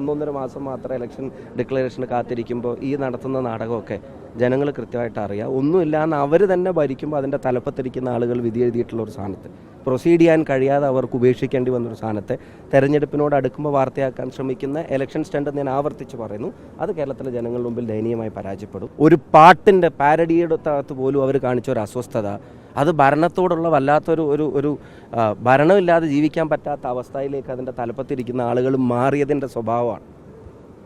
ഒന്നൊന്നര മാസം മാത്രം ഇലക്ഷൻ ഡിക്ലറേഷൻ കാത്തിരിക്കുമ്പോൾ ഈ നടത്തുന്ന നാടകമൊക്കെ ജനങ്ങൾ കൃത്യമായിട്ട് അറിയാം. ഒന്നുമില്ല എന്ന് അവർ തന്നെ ഭരിക്കുമ്പോൾ അതിന്റെ തലപ്പത്തിരിക്കുന്ന ആളുകൾ വിധി എഴുതിയിട്ടുള്ള ഒരു സ്ഥാനത്ത് പ്രൊസീഡ് ചെയ്യാൻ കഴിയാതെ അവർക്ക് ഉപേക്ഷിക്കേണ്ടി വന്നൊരു സാധനത്തെ തെരഞ്ഞെടുപ്പിനോട് അടുക്കുമ്പോൾ വാർത്തയാക്കാൻ ശ്രമിക്കുന്ന ഇലക്ഷൻ സ്റ്റണ്ട് ഞാൻ ആവർത്തിച്ച് പറയുന്നു. അത് കേരളത്തിലെ ജനങ്ങളുടെ മുമ്പിൽ ദയനീയമായി പരാജയപ്പെടും. ഒരു പാട്ടിന്റെ പാരഡിയുടെ അകത്ത് പോലും അവർ കാണിച്ച ഒരു അസ്വസ്ഥത അത് ഭരണത്തോടുള്ള വല്ലാത്തൊരു ഒരു ഒരു ഭരണമില്ലാതെ ജീവിക്കാൻ പറ്റാത്ത അവസ്ഥയിലേക്ക് അതിന്റെ തലപ്പത്തിരിക്കുന്ന ആളുകൾ മാറിയതിന്റെ സ്വഭാവമാണ്.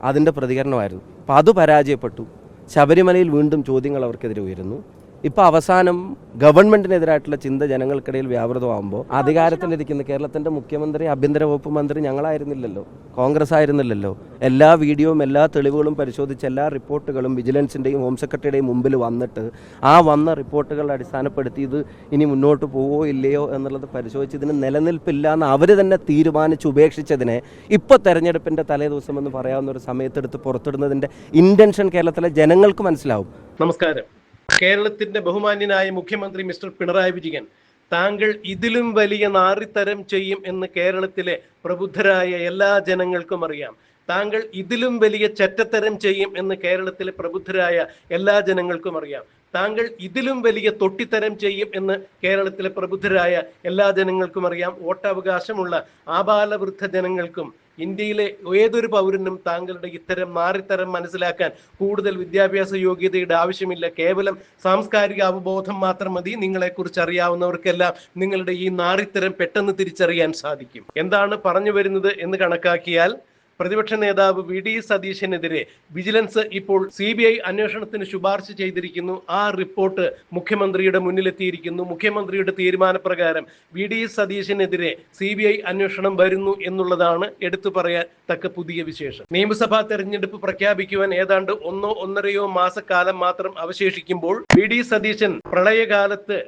അതിന്റെ പ്രതികരണമായിരുന്നു. അപ്പോൾ അത് പരാജയപ്പെട്ടു. ശബരിമലയിൽ വീണ്ടും ചോദ്യങ്ങൾ അവർക്കെതിരെ ഉയരുന്നു. ഇപ്പോൾ അവസാനം ഗവൺമെന്റിനെതിരായിട്ടുള്ള ചിന്ത ജനങ്ങൾക്കിടയിൽ വ്യാപൃതമാകുമ്പോൾ അധികാരത്തിലിരിക്കുന്ന കേരളത്തിന്റെ മുഖ്യമന്ത്രി ആഭ്യന്തര വകുപ്പ് മന്ത്രി ഞങ്ങളായിരുന്നില്ലല്ലോ. കോൺഗ്രസ് ആയിരുന്നില്ലല്ലോ എല്ലാ വീഡിയോയും എല്ലാ തെളിവുകളും പരിശോധിച്ച് എല്ലാ റിപ്പോർട്ടുകളും വിജിലൻസിന്റെയും ഹോം സെക്രട്ടറിയുടെയും മുമ്പിൽ വന്നിട്ട് ആ വന്ന റിപ്പോർട്ടുകളുടെ അടിസ്ഥാനപ്പെടുത്തി ഇത് ഇനി മുന്നോട്ട് പോവോ ഇല്ലയോ എന്നുള്ളത് പരിശോധിച്ച് ഇതിന് നിലനിൽപ്പില്ല എന്ന് അവർ തന്നെ തീരുമാനിച്ച് ഉപേക്ഷിച്ചതിനെ ഇപ്പോൾ തെരഞ്ഞെടുപ്പിന്റെ തലേദിവസം എന്ന് പറയാവുന്ന ഒരു സമയത്തെടുത്ത് പുറത്തിടുന്നതിന്റെ ഇന്റൻഷൻ കേരളത്തിലെ ജനങ്ങൾക്ക് മനസ്സിലാവും. നമസ്കാരം. കേരളത്തിന്റെ ബഹുമാന്യനായ മുഖ്യമന്ത്രി മിസ്റ്റർ പിണറായി വിജയൻ താങ്കൾ ഇതിലും വലിയ നാറിത്തരം ചെയ്യും എന്ന് കേരളത്തിലെ പ്രബുദ്ധരായ എല്ലാ ജനങ്ങൾക്കും അറിയാം. താങ്കൾ ഇതിലും വലിയ ചെറ്റത്തരം ചെയ്യും എന്ന് കേരളത്തിലെ പ്രബുദ്ധരായ എല്ലാ ജനങ്ങൾക്കും അറിയാം. താങ്കൾ ഇതിലും വലിയ തൊട്ടിത്തരം ചെയ്യും എന്ന് കേരളത്തിലെ പ്രബുദ്ധരായ എല്ലാ ജനങ്ങൾക്കും അറിയാം. വോട്ടവകാശമുള്ള ആബാലവൃദ്ധ ജനങ്ങൾക്കും ഇന്ത്യയിലെ ഏതൊരു പൗരനും താങ്കളുടെ ഇത്തരം മാറിത്തരം മനസ്സിലാക്കാൻ കൂടുതൽ വിദ്യാഭ്യാസ യോഗ്യതയുടെ ആവശ്യമില്ല. കേവലം സാംസ്കാരിക അവബോധം മാത്രം മതി. നിങ്ങളെക്കുറിച്ച് അറിയാവുന്നവർക്കെല്ലാം നിങ്ങളുടെ ഈ നാറിത്തരം പെട്ടെന്ന് തിരിച്ചറിയാൻ സാധിക്കും. എന്താണ് പറഞ്ഞു വരുന്നത് എന്ന് കണക്കാക്കിയാൽ പ്രതിപക്ഷ നേതാവ് വി ഡി സതീശനെതിരെ വിജിലൻസ് ഇപ്പോൾ സി ബി ഐ അന്വേഷണത്തിന് ശുപാർശ ചെയ്തിരിക്കുന്നു. ആ റിപ്പോർട്ട് മുഖ്യമന്ത്രിയുടെ മുന്നിലെത്തിയിരിക്കുന്നു. മുഖ്യമന്ത്രിയുടെ തീരുമാനപ്രകാരം വി ഡി സതീശനെതിരെ സി ബി ഐ അന്വേഷണം വരുന്നു എന്നുള്ളതാണ് എടുത്തു പറയാൻ തക്ക പുതിയ വിശേഷം. നിയമസഭാ തെരഞ്ഞെടുപ്പ് പ്രഖ്യാപിക്കുവാൻ ഏതാണ്ട് ഒന്നോ ഒന്നരയോ മാസക്കാലം മാത്രം അവശേഷിക്കുമ്പോൾ വി ഡി സതീശൻ പ്രളയകാലത്ത്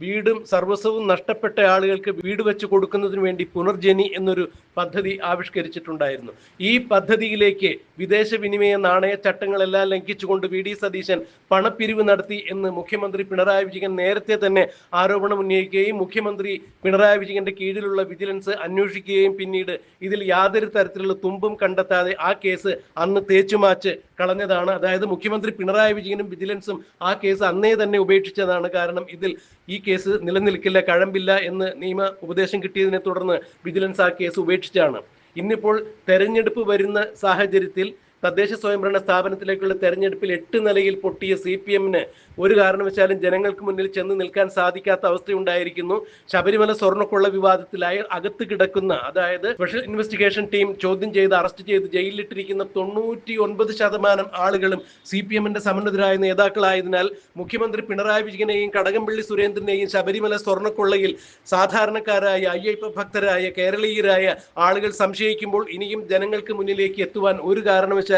വീടും സർവസ്വവും നഷ്ടപ്പെട്ട ആളുകൾക്ക് വീട് വെച്ച് കൊടുക്കുന്നതിന് വേണ്ടി പുനർജനി എന്നൊരു പദ്ധതി ആവിഷ്കരിച്ചിട്ടുണ്ടായിരുന്നു. ഈ പദ്ധതിയിലേക്ക് വിദേശ വിനിമയ നാണയ ചട്ടങ്ങളെല്ലാം ലംഘിച്ചുകൊണ്ട് വി. ഡി. സതീശൻ പണപ്പിരിവ് നടത്തി എന്ന് മുഖ്യമന്ത്രി പിണറായി വിജയൻ നേരത്തെ തന്നെ ആരോപണം ഉന്നയിക്കുകയും മുഖ്യമന്ത്രി പിണറായി വിജയന്റെ കീഴിലുള്ള വിജിലൻസ് അന്വേഷിക്കുകയും പിന്നീട് ഇതിൽ യാതൊരു തരത്തിലുള്ള തുമ്പും കണ്ടെത്താതെ ആ കേസ് അന്ന് തേച്ചുമാച്ച് കളഞ്ഞതാണ്. അതായത് മുഖ്യമന്ത്രി പിണറായി വിജയനും വിജിലൻസും ആ കേസ് അന്നേ തന്നെ ഉപേക്ഷിച്ചതാണ്. കാരണം ഇതിൽ ഈ കേസ് നിലനിൽക്കില്ല കഴമ്പില്ല എന്ന് നിയമ ഉപദേശം കിട്ടിയതിനെ തുടർന്ന് വിജിലൻസ് ആ കേസ് ഉപേക്ഷിച്ചാണ്. ഇന്നിപ്പോൾ തെരഞ്ഞെടുപ്പ് വരുന്ന സാഹചര്യത്തിൽ തദ്ദേശ സ്വയംഭരണ സ്ഥാപനത്തിലേക്കുള്ള തെരഞ്ഞെടുപ്പിൽ എട്ട് നിലയിൽ പൊട്ടിയ സി പി എമ്മിന് ഒരു കാരണവശാലും ജനങ്ങൾക്ക് മുന്നിൽ ചെന്ന് നിൽക്കാൻ സാധിക്കാത്ത അവസ്ഥയുണ്ടായിരിക്കുന്നു. ശബരിമല സ്വർണക്കൊള്ള വിവാദത്തിലായി അകത്ത് കിടക്കുന്ന അതായത് സ്പെഷ്യൽ ഇൻവെസ്റ്റിഗേഷൻ ടീം ചോദ്യം ചെയ്ത് അറസ്റ്റ് ചെയ്ത് ജയിലിലിട്ടിരിക്കുന്ന തൊണ്ണൂറ്റി ഒൻപത് ശതമാനം ആളുകളും സി പി എമ്മിന്റെ സമന്നതരായ നേതാക്കളായതിനാൽ മുഖ്യമന്ത്രി പിണറായി വിജയനെയും കടകംപള്ളി സുരേന്ദ്രനെയും ശബരിമല സ്വർണക്കൊള്ളയിൽ സാധാരണക്കാരായ അയ്യപ്പ ഭക്തരായ കേരളീയരായ ആളുകൾ സംശയിക്കുമ്പോൾ ഇനിയും ജനങ്ങൾക്ക് മുന്നിലേക്ക് എത്തുവാൻ ഒരു കാരണവശാലും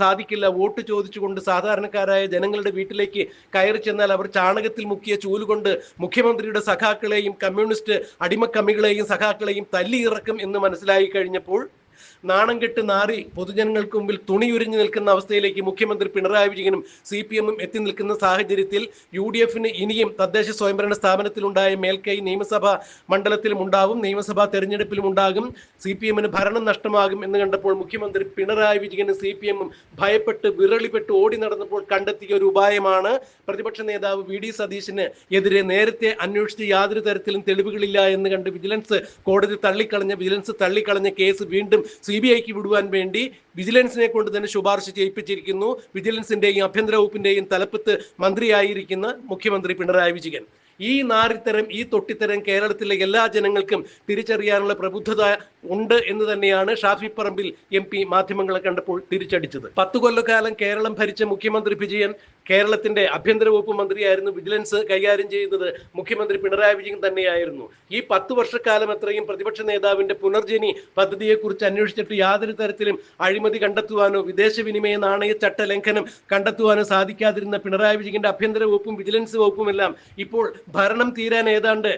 സാധിക്കില്ല. വോട്ട് ചോദിച്ചുകൊണ്ട് സാധാരണക്കാരായ ജനങ്ങളുടെ വീട്ടിലേക്ക് കയറി ചെന്നാൽ അവർ ചാണകത്തിൽ മുക്കിയ ചൂലുകൊണ്ട് മുഖ്യമന്ത്രിയുടെ സഖാക്കളെയും കമ്മ്യൂണിസ്റ്റ് അടിമക്കമ്മികളെയും സഖാക്കളെയും തല്ലിയിറക്കും എന്ന് മനസ്സിലായി കഴിഞ്ഞപ്പോൾ നാണം കെട്ട് നാറി പൊതുജനങ്ങൾക്ക് മുമ്പിൽ തുണിയുരിഞ്ഞു നിൽക്കുന്ന അവസ്ഥയിലേക്ക് മുഖ്യമന്ത്രി പിണറായി വിജയനും സി പി എമ്മും എത്തി നിൽക്കുന്ന സാഹചര്യത്തിൽ യു ഡി എഫിന് ഇനിയും തദ്ദേശ സ്വയംഭരണ സ്ഥാപനത്തിലുണ്ടായ മേൽക്കൈ നിയമസഭാ മണ്ഡലത്തിലും ഉണ്ടാവും നിയമസഭാ തെരഞ്ഞെടുപ്പിലും ഉണ്ടാകും. സി പി എമ്മിന് ഭരണം നഷ്ടമാകും എന്ന് കണ്ടപ്പോൾ മുഖ്യമന്ത്രി പിണറായി വിജയനും സി പി എമ്മും ഭയപ്പെട്ട് വിറളിപ്പെട്ട് ഓടി നടന്നപ്പോൾ കണ്ടെത്തിയ ഒരു ഉപായമാണ്. പ്രതിപക്ഷ നേതാവ് വി ഡി സതീശന് എതിരെ നേരത്തെ അന്വേഷിച്ച് യാതൊരു തരത്തിലും തെളിവുകളില്ല എന്ന് കണ്ട് വിജിലൻസ് കോടതി തള്ളിക്കളഞ്ഞ വിജിലൻസ് തള്ളിക്കളഞ്ഞ കേസ് വീണ്ടും സി ബി ഐക്ക് വിടുവാൻ വേണ്ടി വിജിലൻസിനെ കൊണ്ട് തന്നെ ശുപാർശ ചെയ്യിപ്പിച്ചിരിക്കുന്നു. വിജിലൻസിന്റെയും ആഭ്യന്തര വകുപ്പിന്റെയും തലപ്പത്ത് മന്ത്രിയായിരിക്കുന്ന മുഖ്യമന്ത്രി പിണറായി വിജയൻ. ഈ നാറിത്തരം ഈ തൊട്ടിത്തരം കേരളത്തിലെ എല്ലാ ജനങ്ങൾക്കും തിരിച്ചറിയാനുള്ള പ്രബുദ്ധത ഉണ്ട് എന്ന് തന്നെയാണ് ഷാഫി പറമ്പിൽ എം പി മാധ്യമങ്ങളെ കണ്ടപ്പോൾ തിരിച്ചടിച്ചത്. പത്തു കൊല്ലക്കാലം കേരളം ഭരിച്ച മുഖ്യമന്ത്രി വിജയൻ കേരളത്തിന്റെ ആഭ്യന്തര വകുപ്പ് മന്ത്രിയായിരുന്നു വിജിലൻസ് കൈകാര്യം ചെയ്യുന്നത് മുഖ്യമന്ത്രി പിണറായി വിജയൻ തന്നെയായിരുന്നു. ഈ പത്ത് വർഷക്കാലം അത്രയും പ്രതിപക്ഷ നേതാവിന്റെ പുനർജനി പദ്ധതിയെക്കുറിച്ച് അന്വേഷിച്ചിട്ട് യാതൊരു തരത്തിലും അഴിമതി കണ്ടെത്തുവാനോ വിദേശ വിനിമയ നാണയ ചട്ട ലംഘനം കണ്ടെത്തുവാനോ സാധിക്കാതിരുന്ന പിണറായി വിജയന്റെ ആഭ്യന്തര വകുപ്പും വിജിലൻസ് വകുപ്പും എല്ലാം ഇപ്പോൾ ഭരണം തീരാൻ ഏതാണ്ട്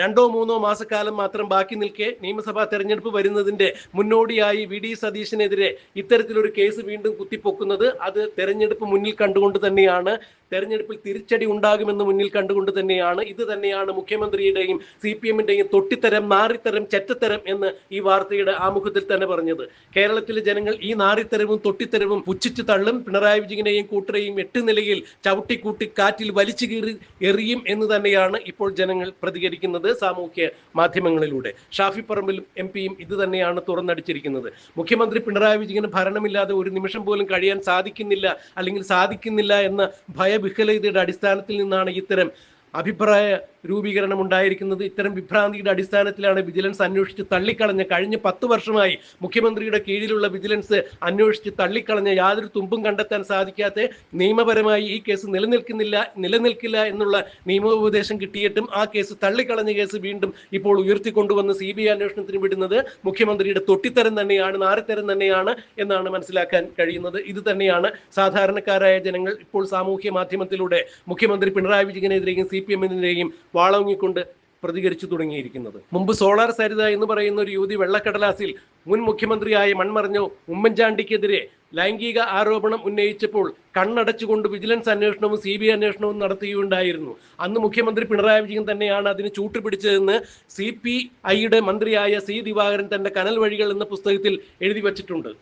രണ്ടോ മൂന്നോ മാസക്കാലം മാത്രം ബാക്കി നിൽക്കെ നിയമസഭാ തെരഞ്ഞെടുപ്പ് വരുന്നതിന്റെ മുന്നോടിയായി വി ഡി സതീശനെതിരെ ഇത്തരത്തിലൊരു കേസ് വീണ്ടും കുത്തിപ്പൊക്കുന്നത് അത് തെരഞ്ഞെടുപ്പ് മുന്നിൽ കണ്ടുകൊണ്ട് തന്നെയാണ്. തെരഞ്ഞെടുപ്പിൽ തിരിച്ചടി ഉണ്ടാകുമെന്ന് മുന്നിൽ കണ്ടുകൊണ്ട് തന്നെയാണ്. ഇത് തന്നെയാണ് മുഖ്യമന്ത്രിയുടെയും സി പി എമ്മിന്റെയും തൊട്ടിത്തരം നാറിത്തരം ചെറ്റത്തരം എന്ന് ഈ വാർത്തയുടെ ആമുഖത്തിൽ തന്നെ പറഞ്ഞത്. കേരളത്തിലെ ജനങ്ങൾ ഈ നാറിത്തരവും തൊട്ടിത്തരവും പുച്ഛിച്ച് തള്ളും. പിണറായി വിജയനെയും കൂട്ടരെയും എട്ട് നിലയിൽ ചവിട്ടിക്കൂട്ടി കാറ്റിൽ വലിച്ചു കീറി എറിയും എന്ന് തന്നെയാണ് ഇപ്പോൾ ജനങ്ങൾ പ്രതികരിക്കുന്നത്. സാമൂഹ്യ മാധ്യമങ്ങളിലൂടെ. ഷാഫി പറമ്പിൽ എം പിയും ഇത് തന്നെയാണ് തുറന്നടിച്ചിരിക്കുന്നത്. മുഖ്യമന്ത്രി പിണറായി വിജയന് ഭരണമില്ലാതെ ഒരു നിമിഷം പോലും കഴിയാൻ സാധിക്കുന്നില്ല അല്ലെങ്കിൽ സാധിക്കുന്നില്ല എന്ന ഭയവിഹ്വലതയുടെ അടിസ്ഥാനത്തിൽ നിന്നാണ് ഇത്തരം അഭിപ്രായ രൂപീകരണം ഉണ്ടായിരിക്കുന്നത് ഇത്തരം വിഭ്രാന്തിയുടെ അടിസ്ഥാനത്തിലാണ് വിജിലൻസ് അന്വേഷിച്ച് തള്ളിക്കളഞ്ഞ കഴിഞ്ഞ പത്ത് വർഷമായി മുഖ്യമന്ത്രിയുടെ കീഴിലുള്ള വിജിലൻസ് അന്വേഷിച്ച് തള്ളിക്കളഞ്ഞ യാതൊരു തുമ്പും കണ്ടെത്താൻ സാധിക്കാത്ത നിയമപരമായി ഈ കേസ് നിലനിൽക്കുന്നില്ല നിലനിൽക്കില്ല എന്നുള്ള നിയമോപദേശം കിട്ടിയിട്ടും ആ കേസ് തള്ളിക്കളഞ്ഞ കേസ് വീണ്ടും ഇപ്പോൾ ഉയർത്തിക്കൊണ്ടുവന്ന് സി ബി ഐ അന്വേഷണത്തിന് വിടുന്നത് മുഖ്യമന്ത്രിയുടെ തൊട്ടിത്തരം തന്നെയാണ് നാറിത്തരം തന്നെയാണ് എന്നാണ് മനസ്സിലാക്കാൻ കഴിയുന്നത്. ഇത് തന്നെയാണ് സാധാരണക്കാരായ ജനങ്ങൾ ഇപ്പോൾ സാമൂഹ്യ മാധ്യമത്തിലൂടെ മുഖ്യമന്ത്രി പിണറായി വിജയനെതിരെയും സി പി എമ്മിനെതിരെയും വാളോങ്ങിക്കൊണ്ട് പ്രതികരിച്ചു തുടങ്ങിയിരിക്കുന്നത്. മുമ്പ് സോളാർ സരിത എന്ന് പറയുന്ന ഒരു യുവതി വെള്ളക്കടലാസിൽ മുൻ മുഖ്യമന്ത്രിയായ മൺമറഞ്ഞ ഉമ്മൻചാണ്ടിക്കെതിരെ ലൈംഗിക ആരോപണം ഉന്നയിച്ചപ്പോൾ കണ്ണടച്ചുകൊണ്ട് വിജിലൻസ് അന്വേഷണവും സി ബി ഐ അന്വേഷണവും നടത്തുകയുണ്ടായിരുന്നു അന്ന് മുഖ്യമന്ത്രി പിണറായി വിജയൻ തന്നെയാണ് അതിന് ചൂട്ടുപിടിച്ചതെന്ന് സി പി ഐയുടെ മന്ത്രിയായ സി ദിവാകരൻ തന്റെ കനൽ വഴികൾ എന്ന പുസ്തകത്തിൽ എഴുതി വച്ചിട്ടുണ്ട്.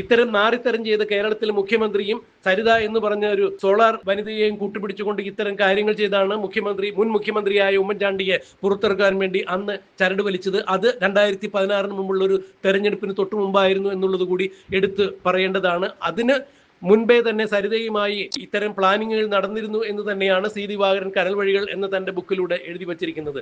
ഇത്തരം മാറിത്തരം ചെയ്ത് കേരളത്തിലെ മുഖ്യമന്ത്രിയും സരിത എന്ന് പറഞ്ഞ ഒരു സോളാർ വനിതയെയും കൂട്ടുപിടിച്ചുകൊണ്ട് ഇത്തരം കാര്യങ്ങൾ ചെയ്താണ് മുഖ്യമന്ത്രി മുൻ മുഖ്യമന്ത്രിയായ ഉമ്മൻചാണ്ടിയെ പുറത്തിറക്കാൻ വേണ്ടി അന്ന് ചരട് വലിച്ചത്. അത് രണ്ടായിരത്തി പതിനാറിന് മുമ്പുള്ള ഒരു തെരഞ്ഞെടുപ്പിന് തൊട്ടു മുമ്പായിരുന്നു എന്നുള്ളത് കൂടി എടുത്ത് പറയേണ്ടതാണ്. അതിന് മുൻപേ തന്നെ സരിതയുമായി ഇത്തരം പ്ലാനിങ്ങുകൾ നടന്നിരുന്നു എന്ന് തന്നെയാണ് സി ദിവാകരൻ കനൽ വഴികൾ എന്ന തന്റെ ബുക്കിലൂടെ എഴുതി വച്ചിരിക്കുന്നത്.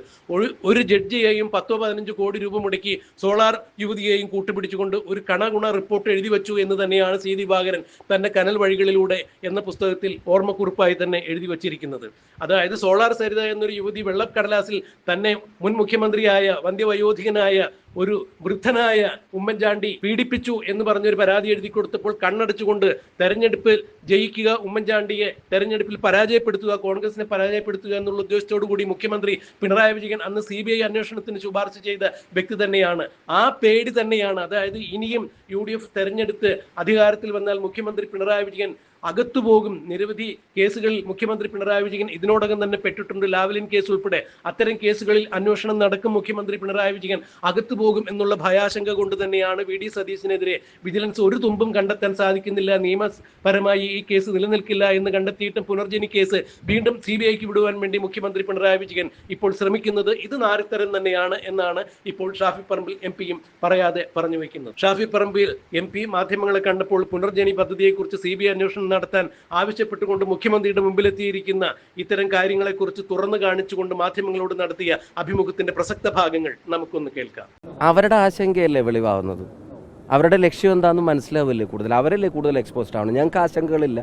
ഒരു ജഡ്ജിയെയും പത്തോ പതിനഞ്ച് കോടി രൂപ മുടക്കി സോളാർ യുവതിയെയും കൂട്ടുപിടിച്ചുകൊണ്ട് ഒരു കണഗുണ റിപ്പോർട്ട് എഴുതി വച്ചു എന്ന് തന്നെയാണ് സി ദിവാകരൻ തന്റെ കനൽ വഴികളിലൂടെ എന്ന പുസ്തകത്തിൽ ഓർമ്മക്കുറിപ്പായി തന്നെ എഴുതി വച്ചിരിക്കുന്നത്. അതായത് സോളാർ സരിത എന്നൊരു യുവതി വെള്ളക്കടലാസിൽ തന്നെ മുൻ മുഖ്യമന്ത്രിയായ വന്ധ്യവയോധികനായ ഒരു വൃദ്ധനായ ഉമ്മൻചാണ്ടി പീഡിപ്പിച്ചു എന്ന് പറഞ്ഞൊരു പരാതി എഴുതി കൊടുത്തപ്പോൾ കണ്ണടച്ചുകൊണ്ട് തെരഞ്ഞെടുപ്പിൽ ജയിക്കുക ഉമ്മൻചാണ്ടിയെ തെരഞ്ഞെടുപ്പിൽ പരാജയപ്പെടുത്തുക കോൺഗ്രസിനെ പരാജയപ്പെടുത്തുക എന്നുള്ള ഉദ്ദേശത്തോടു കൂടി മുഖ്യമന്ത്രി പിണറായി വിജയൻ അന്ന് സി ബി ഐ അന്വേഷണത്തിന് ശുപാർശ ചെയ്ത വ്യക്തി തന്നെയാണ്. ആ പേടി തന്നെയാണ്. അതായത് ഇനിയും യു ഡി എഫ് തെരഞ്ഞെടുത്ത് അധികാരത്തിൽ വന്നാൽ മുഖ്യമന്ത്രി പിണറായി വിജയൻ അകത്തു പോകും. നിരവധി കേസുകളിൽ മുഖ്യമന്ത്രി പിണറായി വിജയൻ ഇതിനോടകം തന്നെ പെട്ടിട്ടുണ്ട്. ലാവലിൻ കേസ് ഉൾപ്പെടെ അത്തരം കേസുകളിൽ അന്വേഷണം നടക്കും. മുഖ്യമന്ത്രി പിണറായി വിജയൻ അകത്തു പോകും എന്നുള്ള ഭയാശങ്ക കൊണ്ട് തന്നെയാണ് വി ഡി സതീശിനെതിരെ വിജിലൻസ് ഒരു തുമ്പും കണ്ടെത്താൻ സാധിക്കുന്നില്ല. നിയമപരമായി ഈ കേസ് നിലനിൽക്കില്ല എന്ന് കണ്ടെത്തിയിട്ടും പുനർജനി കേസ് വീണ്ടും സി ബി ഐക്ക് വിടുവാൻ വേണ്ടി മുഖ്യമന്ത്രി പിണറായി വിജയൻ ഇപ്പോൾ ശ്രമിക്കുന്നത് ഇത് നാരിത്തരം തന്നെയാണ് എന്നാണ് ഇപ്പോൾ ഷാഫി പറമ്പിൽ എം പിയും പറയാതെ പറഞ്ഞു വെക്കുന്നത്. ഷാഫി പറമ്പിൽ എം പി മാധ്യമങ്ങളെ കണ്ടപ്പോൾ പുനർജനി പദ്ധതിയെക്കുറിച്ച് സി ബി ഐ അന്വേഷണം നടത്താൻ ആവശ്യപ്പെട്ടുകൊണ്ട് മുഖ്യമന്ത്രിയുടെ മുമ്പിലെത്തിയിരിക്കുന്ന ഇത്തരം കാര്യങ്ങളെക്കുറിച്ച് തുറന്നു കാണിച്ചുകൊണ്ട് മാധ്യമങ്ങളോട് നടത്തിയ അഭിമുഖത്തിന്റെ പ്രസക്ത ഭാഗങ്ങൾ നമുക്കൊന്ന് കേൾക്കാം. അവരുടെ ആശങ്കയല്ലേ വെളിവാകുന്നത് അവരുടെ ലക്ഷ്യം എന്താണെന്ന് മനസ്സിലാവില്ലേ കൂടുതൽ? അവരല്ലേ കൂടുതൽ എക്സ്പോസ്ഡ് ആവണം ഞങ്ങൾക്ക് ആശങ്കകളില്ല.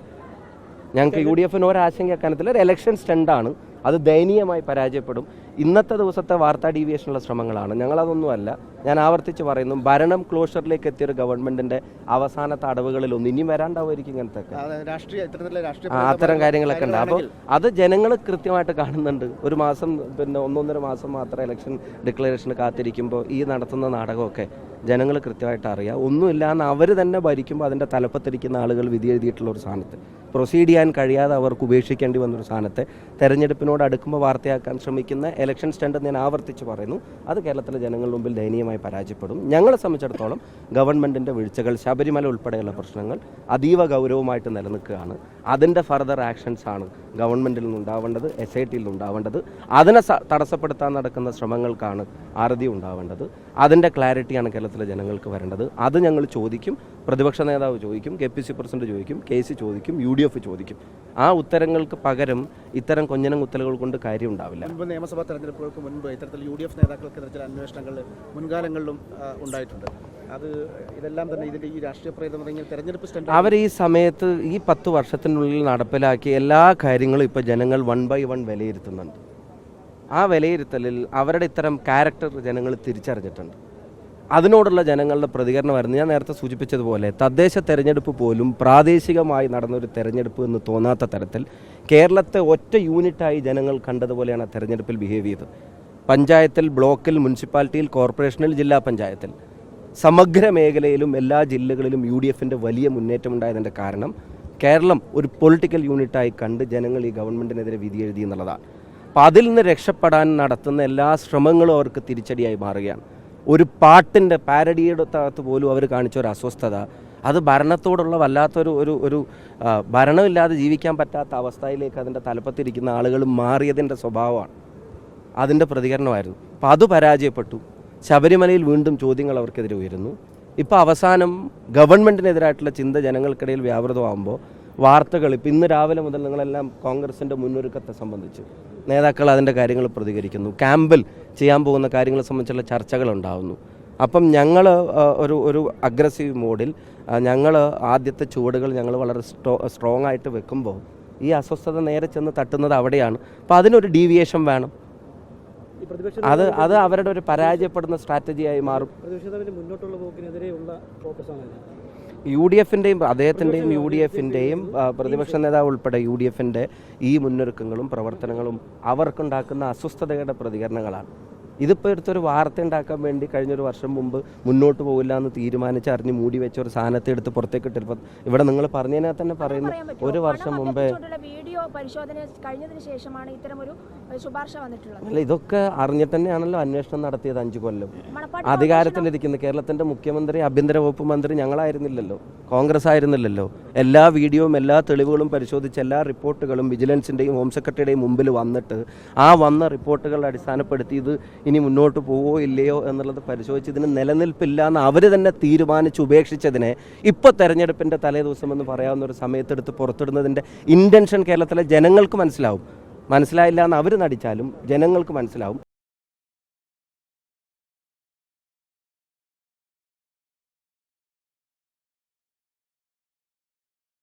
ഞങ്ങൾക്ക് യു ഡി എഫിന് ഒരാശങ്ക കനത്തിൽ ഒരു ഇലക്ഷൻ സ്റ്റണ്ടാണ് അത് ദയനീയമായി പരാജയപ്പെടും. ഇന്നത്തെ ദിവസത്തെ വാർത്താ ഡീവിയേഷനുള്ള ശ്രമങ്ങളാണ്. ഞങ്ങളതൊന്നുമല്ല. ഞാൻ ആവർത്തിച്ച് പറയുന്നു ഭരണം ക്ലോഷറിലേക്ക് എത്തിയ ഒരു ഗവൺമെന്റിന്റെ അവസാനത്തെ അടവുകളിലൊന്നും ഇനിയും വരാണ്ടാവുമായിരിക്കും ഇങ്ങനത്തെ അത്തരം കാര്യങ്ങളൊക്കെ ഉണ്ട്. അപ്പോൾ അത് ജനങ്ങൾ കൃത്യമായിട്ട് കാണുന്നുണ്ട്. ഒരു മാസം പിന്നെ ഒന്നൊന്നര മാസം മാത്രം ഇലക്ഷൻ ഡിക്ലറേഷന് കാത്തിരിക്കുമ്പോൾ ഈ നടത്തുന്ന നാടകമൊക്കെ ജനങ്ങൾ കൃത്യമായിട്ട് അറിയാം. ഒന്നുമില്ലാന്ന് അവർ തന്നെ ഭരിക്കുമ്പോൾ അതിന്റെ തലപ്പത്തിരിക്കുന്ന ആളുകൾ വിധി എഴുതിയിട്ടുള്ള ഒരു സ്ഥാനത്ത് പ്രൊസീഡ് ചെയ്യാൻ കഴിയാതെ അവർക്ക് ഉപേക്ഷിക്കേണ്ടി വന്നൊരു സ്ഥാനത്തെ തെരഞ്ഞെടുപ്പിനോട് അടുക്കുമ്പോൾ വാർത്തയാക്കാൻ ശ്രമിക്കുന്ന ഇലക്ഷൻ സ്റ്റണ്ട് ഞാൻ ആവർത്തിച്ച് പറയുന്നു. അത് കേരളത്തിലെ ജനങ്ങളുടെ മുമ്പിൽ ദയനീയമായി പരാജയപ്പെടും. ഞങ്ങളെ സംബന്ധിച്ചിടത്തോളം ഗവൺമെന്റിന്റെ വീഴ്ചകൾ ശബരിമല ഉൾപ്പെടെയുള്ള പ്രശ്നങ്ങൾ അതീവ ഗൗരവമായിട്ട് നിലനിൽക്കുകയാണ്. അതിന്റെ ഫർദർ ആക്ഷൻസ് ആണ് ഗവൺമെന്റിൽ നിന്നുണ്ടാവേണ്ടത് എസ് ഐ ടിയിൽ നിന്നുണ്ടാവേണ്ടത് അതിനെ തടസ്സപ്പെടുത്താൻ നടക്കുന്ന ശ്രമങ്ങൾക്കാണ് അറുതി ഉണ്ടാവേണ്ടത്. അതിന്റെ ക്ലാരിറ്റിയാണ് കേരളത്തിലെ ജനങ്ങൾക്ക് വരേണ്ടത്. അത് ഞങ്ങൾ ചോദിക്കും പ്രതിപക്ഷ നേതാവ് ചോദിക്കും കെ പി സി പ്രസിഡന്റ് ചോദിക്കും കെ സി ചോദിക്കും യു ഡി എഫ് ചോദിക്കും. ആ ഉത്തരങ്ങൾക്ക് പകരം ഇത്തരം കൊഞ്ഞനം കുത്തലുകൾ കൊണ്ട് കാര്യം ഉണ്ടാവില്ല നിയമസഭാ തെരഞ്ഞെടുപ്പുകൾക്ക് മുൻപ് ഇത്തരത്തിൽ യു ഡി എഫ് നേതാക്കൾക്കെതിരെ അന്വേഷണങ്ങൾ അന്വേഷണങ്ങൾ മുൻകാലങ്ങളിലും ഉണ്ടായിട്ടുണ്ട്. അത് ഇതെല്ലാം തന്നെ ഇതിന്റെ ഈ രാഷ്ട്രീയ പ്രേതം തെരഞ്ഞെടുപ്പ് അവർ ഈ സമയത്ത് ഈ പത്ത് വർഷത്തിനുള്ളിൽ നടപ്പിലാക്കി എല്ലാ കാര്യങ്ങളും ഇപ്പോൾ ജനങ്ങൾ വൺ ബൈ വൺ വിലയിരുത്തുന്നുണ്ട്. ആ വിലയിരുത്തലിൽ അവരുടെ ഇത്തരം ക്യാരക്ടർ ജനങ്ങൾ തിരിച്ചറിഞ്ഞിട്ടുണ്ട്. അതിനോടുള്ള ജനങ്ങളുടെ പ്രതികരണമായിരുന്നു ഞാൻ നേരത്തെ സൂചിപ്പിച്ചതുപോലെ തദ്ദേശ തെരഞ്ഞെടുപ്പ് പോലും പ്രാദേശികമായി നടന്നൊരു തെരഞ്ഞെടുപ്പ് എന്ന് തോന്നാത്ത തരത്തിൽ കേരളത്തെ ഒറ്റ യൂണിറ്റായി ജനങ്ങൾ കണ്ടതുപോലെയാണ് തെരഞ്ഞെടുപ്പിൽ ബിഹേവ് ചെയ്തത്. പഞ്ചായത്തിൽ ബ്ലോക്കിൽ മുനിസിപ്പാലിറ്റിയിൽ കോർപ്പറേഷനിൽ ജില്ലാ പഞ്ചായത്തിൽ. സമഗ്ര മേഖലയിലും എല്ലാ ജില്ലകളിലും യു ഡി എഫിന്റെ വലിയ മുന്നേറ്റമുണ്ടായതിന്റെ കാരണം കേരളം ഒരു പൊളിറ്റിക്കൽ യൂണിറ്റായി കണ്ട് ജനങ്ങൾ ഈ ഗവൺമെന്റിനെതിരെ വിധി എഴുതി എന്നുള്ളതാണ്. അപ്പോൾ അതിൽ നിന്ന് രക്ഷപ്പെടാൻ നടത്തുന്ന എല്ലാ ശ്രമങ്ങളും അവർക്ക് തിരിച്ചടിയായി മാറുകയാണ്. ഒരു പാട്ടിന്റെ പാരഡിയുടെ അകത്ത് പോലും അവർ കാണിച്ച ഒരു അസ്വസ്ഥത അത് ഭരണത്തോടുള്ള വല്ലാത്തൊരു ഒരു ഒരു ഭരണമില്ലാതെ ജീവിക്കാൻ പറ്റാത്ത അവസ്ഥയിലേക്ക് അതിന്റെ തലപ്പത്തിരിക്കുന്ന ആളുകൾ മാറിയതിന്റെ സ്വഭാവമാണ്. അതിന്റെ പ്രതികരണമായിരുന്നു. അപ്പം അത് പരാജയപ്പെട്ടു. ശബരിമലയിൽ വീണ്ടും ചോദ്യങ്ങൾ അവർക്കെതിരെ ഉയരുന്നു. ഇപ്പോൾ അവസാനം ഗവൺമെന്റിനെതിരായിട്ടുള്ള ചിന്ത ജനങ്ങൾക്കിടയിൽ വ്യാപൃതമാകുമ്പോൾ വാർത്തകൾ ഇപ്പം ഇന്ന് രാവിലെ മുതൽ നിങ്ങളെല്ലാം കോൺഗ്രസിന്റെ മുന്നൊരുക്കത്തെ സംബന്ധിച്ച് നേതാക്കൾ അതിന്റെ കാര്യങ്ങൾ പ്രതികരിക്കുന്നു. ക്യാമ്പിൽ ചെയ്യാൻ പോകുന്ന കാര്യങ്ങളെ സംബന്ധിച്ചുള്ള ചർച്ചകൾ ഉണ്ടാകുന്നു അപ്പം ഞങ്ങൾ ഒരു ഒരു അഗ്രസീവ് മോഡിൽ ഞങ്ങൾ ആദ്യത്തെ ചുവടുകൾ ഞങ്ങൾ വളരെ സ്ട്രോ സ്ട്രോങ് ആയിട്ട് വെക്കുമ്പോൾ ഈ അസ്വസ്ഥത നേരെ ചെന്ന് തട്ടുന്നത് അവിടെയാണ്. അപ്പോൾ അതിനൊരു ഡീവിയേഷൻ വേണം. അത് അത് അവരുടെ ഒരു പരാജയപ്പെടുന്ന സ്ട്രാറ്റജിയായി മാറും. മുന്നോട്ടുള്ള പോക്കിനെതിരെയുള്ള ഫോക്കസാണ് യു ഡി എഫിന്റെയും അദ്ദേഹത്തിന്റെയും യു ഡി എഫിന്റെയും പ്രതിപക്ഷ നേതാവ് ഉൾപ്പെടെ യു ഡി എഫിന്റെ ഈ മുന്നൊരുക്കങ്ങളും പ്രവർത്തനങ്ങളും അവർക്കുണ്ടാക്കുന്ന അസ്വസ്ഥതയുടെ പ്രതികരണങ്ങളാണ്. ഇതിപ്പോൾ എടുത്തൊരു വാർത്ത ഉണ്ടാക്കാൻ വേണ്ടി കഴിഞ്ഞൊരു വർഷം മുമ്പ് മുന്നോട്ട് പോകില്ല എന്ന് തീരുമാനിച്ച് അറിഞ്ഞ് മൂടി വെച്ച ഒരു സാധനത്തെ എടുത്ത് പുറത്തേക്ക് ഇട്ടിരുപ്പം ഇവിടെ നിങ്ങൾ പറഞ്ഞതിനാൽ തന്നെ പറയുന്നു ഒരു വർഷം മുമ്പേ വീഡിയോ പരിശോധന കഴിഞ്ഞതിന് ശേഷമാണ് ഇത്തരം ഒരു ശുപാർശ വന്നിട്ടുള്ളത്. അല്ല ഇതൊക്കെ അറിഞ്ഞിട്ട് തന്നെയാണല്ലോ അന്വേഷണം നടത്തിയത് അഞ്ചു കൊല്ലം. അധികാരത്തിലിരിക്കുന്ന കേരളത്തിന്റെ മുഖ്യമന്ത്രി ആഭ്യന്തര വകുപ്പ് മന്ത്രി ഞങ്ങളായിരുന്നില്ലല്ലോ. കോൺഗ്രസ് ആയിരുന്നില്ലല്ലോ. എല്ലാ വീഡിയോയും എല്ലാ തെളിവുകളും പരിശോധിച്ച് എല്ലാ റിപ്പോർട്ടുകളും വിജിലൻസിന്റെയും ഹോം സെക്രട്ടറിയുടെയും മുമ്പിൽ വന്നിട്ട് ആ വന്ന റിപ്പോർട്ടുകളെ അടിസ്ഥാനപ്പെടുത്തി ഇത് ഇനി മുന്നോട്ട് പോവോ ഇല്ലയോ എന്നുള്ളത് പരിശോധിച്ച് ഇതിന് നിലനിൽപ്പില്ല എന്ന് അവർ തന്നെ തീരുമാനിച്ച് ഉപേക്ഷിച്ചതിനെ ഇപ്പോൾ തെരഞ്ഞെടുപ്പിന്റെ തലേദിവസം എന്ന് പറയാവുന്ന ഒരു സമയത്തെടുത്ത് പുറത്തിടുന്നതിന്റെ ഇന്റൻഷൻ കേരളത്തിലെ ജനങ്ങൾക്ക് മനസ്സിലാവും. മനസ്സിലായില്ല എന്ന് അവർ നടിച്ചാലും ജനങ്ങൾക്ക് മനസ്സിലാവും.